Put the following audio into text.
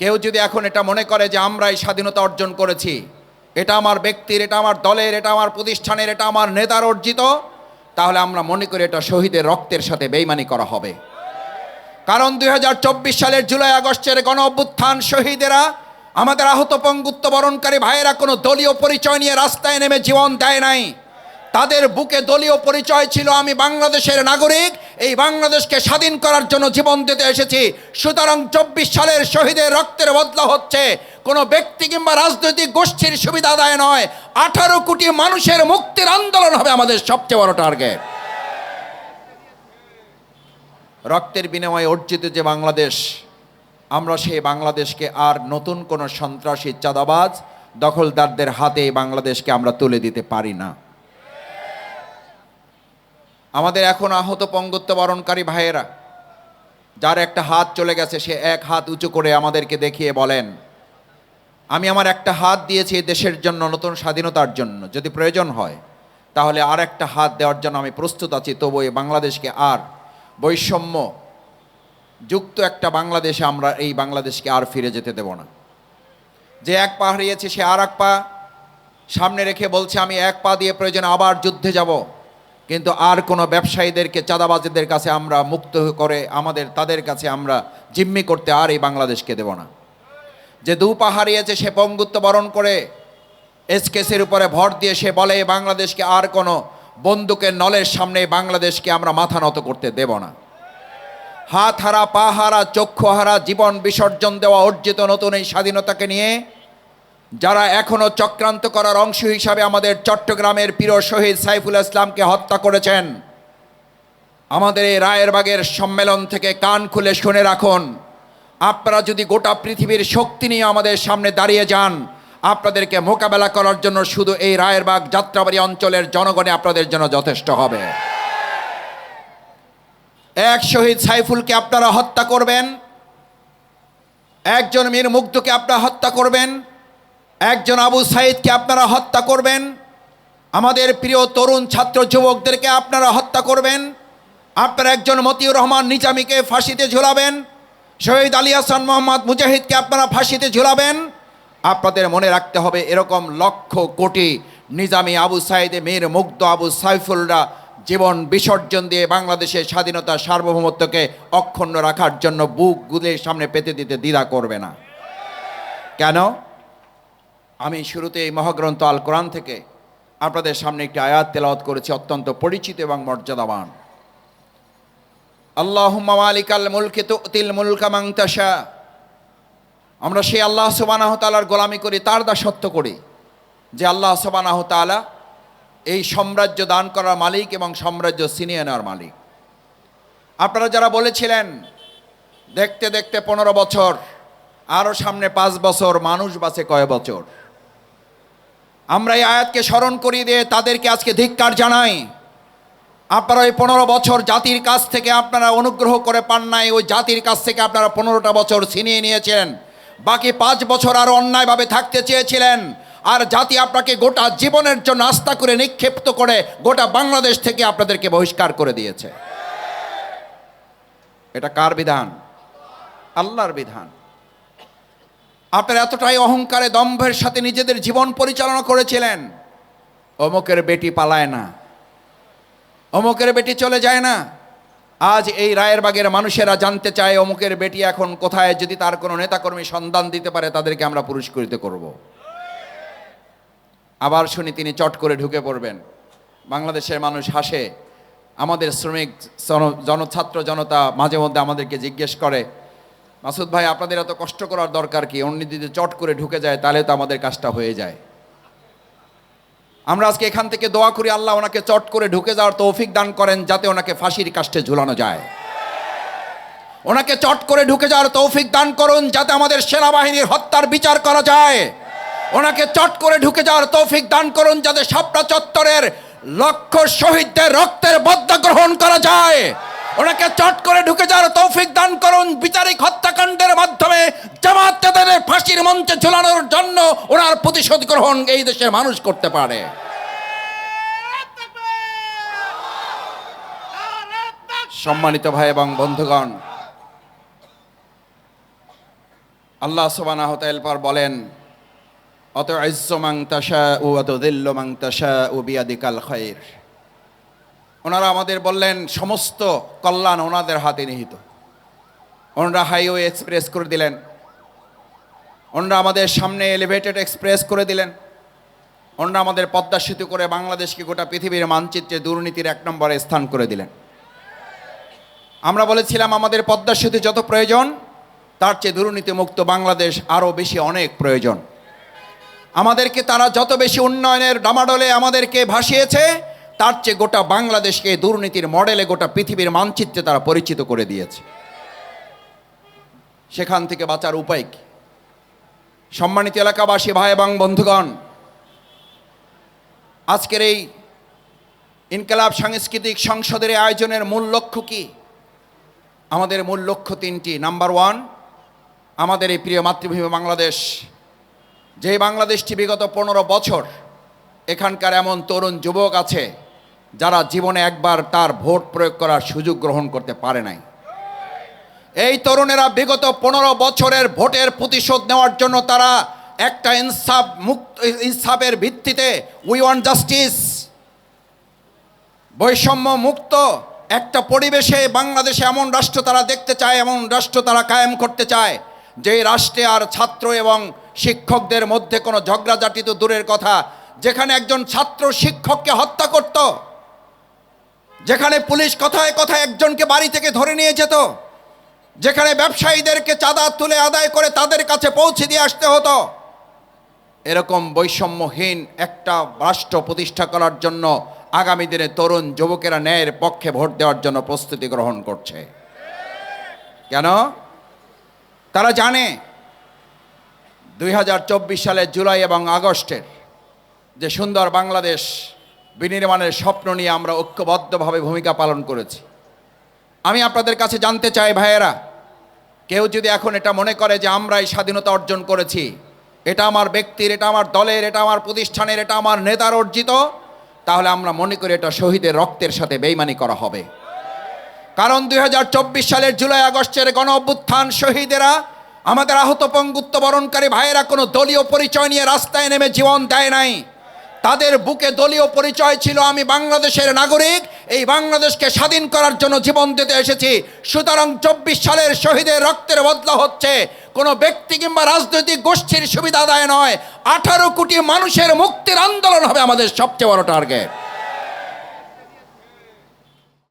কেউ যদি এখন এটা মনে করে যে আমরা এই স্বাধীনতা অর্জন করেছি, এটা আমার ব্যক্তির, এটা আমার দলের, এটা আমার প্রতিষ্ঠানের, এটা আমার নেতার অর্জিত, তাহলে আমরা মনে করি এটা শহীদের রক্তের সাথে বেইমানি করা হবে। কারণ দুই হাজার চব্বিশ সালের জুলাই আগস্টের গণ অভ্যুত্থান শহীদেরা, আমাদের আহত পঙ্গুত্ব বরণকারী ভাইয়েরা কোনো দলীয় পরিচয় নিয়ে রাস্তায় নেমে জীবন দেয় নাই। তাদের বুকে দলীয় পরিচয় ছিল, আমি বাংলাদেশের নাগরিক, এই বাংলাদেশকে স্বাধীন করার জন্য জীবন দিতে এসেছি। সুতরাং চব্বিশ সালের শহীদের রক্তের বদলা হচ্ছে। কোনো ব্যক্তি কিংবা রাজনৈতিক গোষ্ঠীর সুবিধা আদায় নয়। আঠারো কোটি মানুষের মুক্তির আন্দোলন হবে আমাদের সবচেয়ে বড় টার্গেট। রক্তের বিনিময়ে অর্জিত যে বাংলাদেশ, আমরা সেই বাংলাদেশকে আর নতুন কোনো সন্ত্রাসী চাঁদাবাজ, দখলদারদের হাতে বাংলাদেশকে আমরা তুলে দিতে পারি না। আমাদের এখন আহত পঙ্গুত্ব বরণকারী ভাইয়েরা, যার একটা হাত চলে গেছে, সে এক হাত উঁচু করে আমাদেরকে দেখিয়ে বলেন, আমি আমার একটা হাত দিয়েছি দেশের জন্য, নতুন স্বাধীনতার জন্য। যদি প্রয়োজন হয়, তাহলে আর একটা হাত দেওয়ার জন্য আমি প্রস্তুত আছি। তবু এই বাংলাদেশকে আর বৈষম্য যুক্ত একটা বাংলাদেশে আমরা এই বাংলাদেশকে আর ফিরে যেতে দেব না। যে এক পা হারিয়েছে, সে আর এক পা সামনে রেখে বলছে, আমি এক পা দিয়ে প্রয়োজন আবার যুদ্ধে যাব। কিন্তু আর কোনো ব্যবসায়ীদেরকে, চাঁদাবাজিদের কাছে আমরা মুক্ত করে আমাদের, তাদের কাছে আমরা জিম্মি করতে আর এই বাংলাদেশকে দেব না। যে দু হারিয়েছে সে পঙ্গুত্ব বরণ করে এসকেসের উপরে ভর দিয়ে সে বলে বাংলাদেশকে আর কোনো বন্দুকের নলের সামনে বাংলাদেশকে আমরা মাথা নত করতে দেব না। হাত হারা, পা হারা, চক্ষু হারা, জীবন বিসর্জন দেওয়া, অর্জিত নতুন এই স্বাধীনতাকে নিয়ে যারা এখনও চক্রান্ত করার অংশ হিসাবে আমাদের চট্টগ্রামের প্রিয় শহীদ সাইফুল ইসলামকে হত্যা করেছেন, আমাদের এই রায়েরবাগের সম্মেলন থেকে কান খুলে শুনে রাখুন, আপনারা যদি গোটা পৃথিবীর শক্তি নিয়ে আমাদের সামনে দাঁড়িয়ে যান, আপনাদেরকে মোকাবেলা করার জন্য শুধু এই রায়েরবাগ যাত্রাবাড়ি অঞ্চলের জনগণে আপনাদের জন্য যথেষ্ট হবে। এক শহীদ সাইফুলকে আপনারা হত্যা করবেন, একজন মীর মুগ্ধকে আপনারা হত্যা করবেন একজন আবু সাইদকে আপনারা হত্যা করবেন। আমাদের প্রিয় তরুণ ছাত্র যুবকদেরকে আপনারা হত্যা করবেন। আপনারা একজন মতিউর রহমান নিজামীকে ফাঁসিতে ঝুলাবেন। শহীদ আলী হাসান মোহাম্মদ মুজাহিদকে আপনারা ফাঁসিতে ঝুলাবেন। আপনাদের মনে রাখতে হবে, এরকম লক্ষ কোটি নিজামী আবু সাইদে, মীর মুগ্ধ আবু সাইফুলরা জীবন বিসর্জন দিয়ে বাংলাদেশের স্বাধীনতা সার্বভৌমত্বকে অক্ষুণ্ণ রাখার জন্য বুক গুলের সামনে পেতে দিতে দ্বিধা করবে না। কেন? আমি শুরুতে এই মহাগ্রন্থ আল কোরআন থেকে আপনাদের সামনে একটি আয়াত তেলাওয়াত করেছি, অত্যন্ত পরিচিত এবং মর্যাদাবান। আল্লাহ মালিকাল মুলকে তুতিল মুলকা মাংতাসা আমরা সেই আল্লাহ সুবানাহ তালার গোলামি করি, তার দাসত্ব করি, যে আল্লাহ সুবানাহ তালা এই সাম্রাজ্য দান করার মালিক এবং সাম্রাজ্য ছিনিয়ে নেওয়ার মালিক। আপনারা যারা বলেছিলেন, দেখতে দেখতে পনেরো বছর আরও সামনে পাঁচ বছর, মানুষ বাঁচে কয় বছর? আমরা এই আয়াতকে স্মরণ করিয়ে দিয়ে তাদেরকে আজকে ধিক্কার জানাই। আপনারা ওই পনেরো বছর জাতির কাছ থেকে আপনারা অনুগ্রহ করে পান নাই, ওই জাতির কাছ থেকে আপনারা পনেরোটা বছর ছিনিয়ে নিয়েছেন বাকি পাঁচ বছর আরও অন্যায়ভাবে থাকতে চেয়েছিলেন। আর জাতি আপনাকে গোটা জীবনের জন্য আস্থা করে নিক্ষিপ্ত করে গোটা বাংলাদেশ থেকে আপনাদেরকে বহিষ্কার করে দিয়েছে। এটা কার বিধান? আল্লাহর বিধান। আপনারা এতটাই অহংকারে দম্ভের সাথে নিজেদের জীবন পরিচালনা করেছিলেন, অমুকের বেটি পালায় না। অমুকের বেটি চলে যায় না। আজ এই রায়ের বাগের মানুষেরা জানতে চায়, অমুকের বেটি এখন কোথায়, যদি তার কোনো নেতাকর্মী সন্ধান দিতে পারে, তাদেরকে আমরা পুরস্কৃত করব। আবার শুনি তিনি চট করে ঢুকে পড়বেন। বাংলাদেশের মানুষ হাসে। আমাদের শ্রমিক, জন- জনছাত্র জনতা মাঝে মধ্যে আমাদেরকে জিজ্ঞেস করে মাসুদ ভাই, আপনাদের এত কষ্ট করার দরকার কি? অন্য চট করে ঢুকে যায়, তাহলে তো আমাদের কাজটা হয়ে যায়। আমরা আজকে এখান থেকে দোয়া করি, আল্লাহ ওনাকে চট করে ঢুকে যাওয়ার তৌফিক দান করেন, যাতে ওনাকে ফাঁসির কাষ্টে ঝুলানো যায়। ওনাকে চট করে ঢুকে যাওয়ার তৌফিক দান করুন, যাতে আমাদের সেনাবাহিনীর হত্যার বিচার করা যায়। ওনাকে চট করে ঢুকে যাওয়ার তৌফিক দান করুন, যাতে সাপটা চত্বরের লক্ষ শহীদদের রক্তের বদ্ধ গ্রহণ করা যায়। ওনাকে চট করে ঢুকে যাওয়ার তৌফিক দান করুন বিচারিক হত্যাকাণ্ডের মাধ্যমে জামাত তাদের ফাঁসির মঞ্চে ঝুলানোর জন্য ওনার প্রতিশোধ গ্রহণ এই দেশের মানুষ করতে পারে। সম্মানিত ভাই এবং বন্ধুগণ, আল্লাহ সুবানাহ তাইলপার বলেন অত ইজ্জমাং তাশা ও অত দিল্লমাং তাশা ও বিয়াদিকাল খয়ের ওনারা আমাদের বললেন, সমস্ত কল্যাণ ওনাদের হাতে নিহিত। ওনারা হাইওয়ে এক্সপ্রেস করে দিলেন ওনারা আমাদের সামনে এলিভেটেড এক্সপ্রেস করে দিলেন। ওনারা আমাদের পদ্মা সেতু করে বাংলাদেশকে গোটা পৃথিবীর মানচিত্রে দুর্নীতির এক নম্বরে স্থান করে দিলেন। আমরা বলেছিলাম আমাদের পদ্মা সেতু যত প্রয়োজন, তার চেয়ে দুর্নীতিমুক্ত বাংলাদেশ আরও বেশি অনেক প্রয়োজন। আমাদেরকে তারা যত বেশি উন্নয়নের ডামাডোলে আমাদেরকে ভাসিয়েছে, তার চেয়ে গোটা বাংলাদেশকে দুর্নীতির মডেলে গোটা পৃথিবীর মানচিত্রে তারা পরিচিত করে দিয়েছে। সেখান থেকে বাঁচার উপায় কি? সম্মানিত এলাকাবাসী, ভাই এবং বন্ধুগণ, আজকের এই ইনকালাব সাংস্কৃতিক সংসদের আয়োজনের মূল লক্ষ্য কি? আমাদের মূল লক্ষ্য তিনটি। নাম্বার ওয়ান, আমাদের এই প্রিয় মাতৃভূমি বাংলাদেশ। যে বাংলাদেশটি বিগত পনেরো বছর এখানকার এমন তরুণ যুবক আছে, যারা জীবনে একবার তার ভোট প্রয়োগ করার সুযোগ গ্রহণ করতে পারে নাই। এই তরুণেরা বিগত পনেরো বছরের ভোটের প্রতিশোধ নেওয়ার জন্য তারা একটা ইনসাফ মুক্ত, ইনসাফের ভিত্তিতে উই ওয়ান্ট জাস্টিস বৈষম্য মুক্ত, একটা পরিবেশে বাংলাদেশে এমন রাষ্ট্র তারা দেখতে চায়, এমন রাষ্ট্র তারা কায়েম করতে চায় যে রাষ্ট্রে আর ছাত্র এবং শিক্ষকদের মধ্যে কোনো ঝগড়াঝাটি তো দূরের কথা। যেখানে একজন ছাত্র শিক্ষককে হত্যা করত, যেখানে পুলিশ কথায় কথায় একজনকে বাড়ি থেকে ধরে নিয়ে যেত যেখানে ব্যবসায়ীদেরকে চাঁদা তুলে আদায় করে তাদের কাছে পৌঁছে দিয়ে আসতে হতো। এরকম বৈষম্যহীন একটা রাষ্ট্র প্রতিষ্ঠা করার জন্য আগামী দিনে তরুণ যুবকেরা ন্যায়ের পক্ষে ভোট দেওয়ার জন্য প্রস্তুতি গ্রহণ করছে। কেন? তারা জানে দুই সালের জুলাই এবং আগস্টের যে সুন্দর বাংলাদেশ বিনির্মাণের স্বপ্ন নিয়ে আমরা ঐক্যবদ্ধভাবে ভূমিকা পালন করেছি। আমি আপনাদের কাছে জানতে চাই, ভাইয়েরা। কেউ যদি এখন এটা মনে করে যে আমরা এই স্বাধীনতা অর্জন করেছি, এটা আমার ব্যক্তির, এটা আমার দলের, এটা আমার প্রতিষ্ঠানের, এটা আমার নেতার অর্জিত, তাহলে আমরা মনে করি এটা শহীদের রক্তের সাথে বেইমানি করা হবে। কারণ দুই হাজার চব্বিশ সালের জুলাই আগস্টের গণ অভ্যুত্থান শহীদেরা আমাদের আহত পঙ্গুত্ব বরণকারী ভাইয়েরা কোনো দলীয় পরিচয় নিয়ে রাস্তায় নেমে জীবন দেয় নাই। তাদের বুকে দলীয় পরিচয় ছিল, আমি বাংলাদেশের নাগরিক এই বাংলাদেশকে স্বাধীন করার জন্য জীবন দিতে এসেছি। সুতরাং চব্বিশ সালের শহীদের রক্তের বদলা হচ্ছে। কোনো ব্যক্তি কিংবা রাজনৈতিক গোষ্ঠীর সুবিধা আদায় নয়। আঠারো কোটি মানুষের মুক্তির আন্দোলন হবে আমাদের সবচেয়ে বড় টার্গেট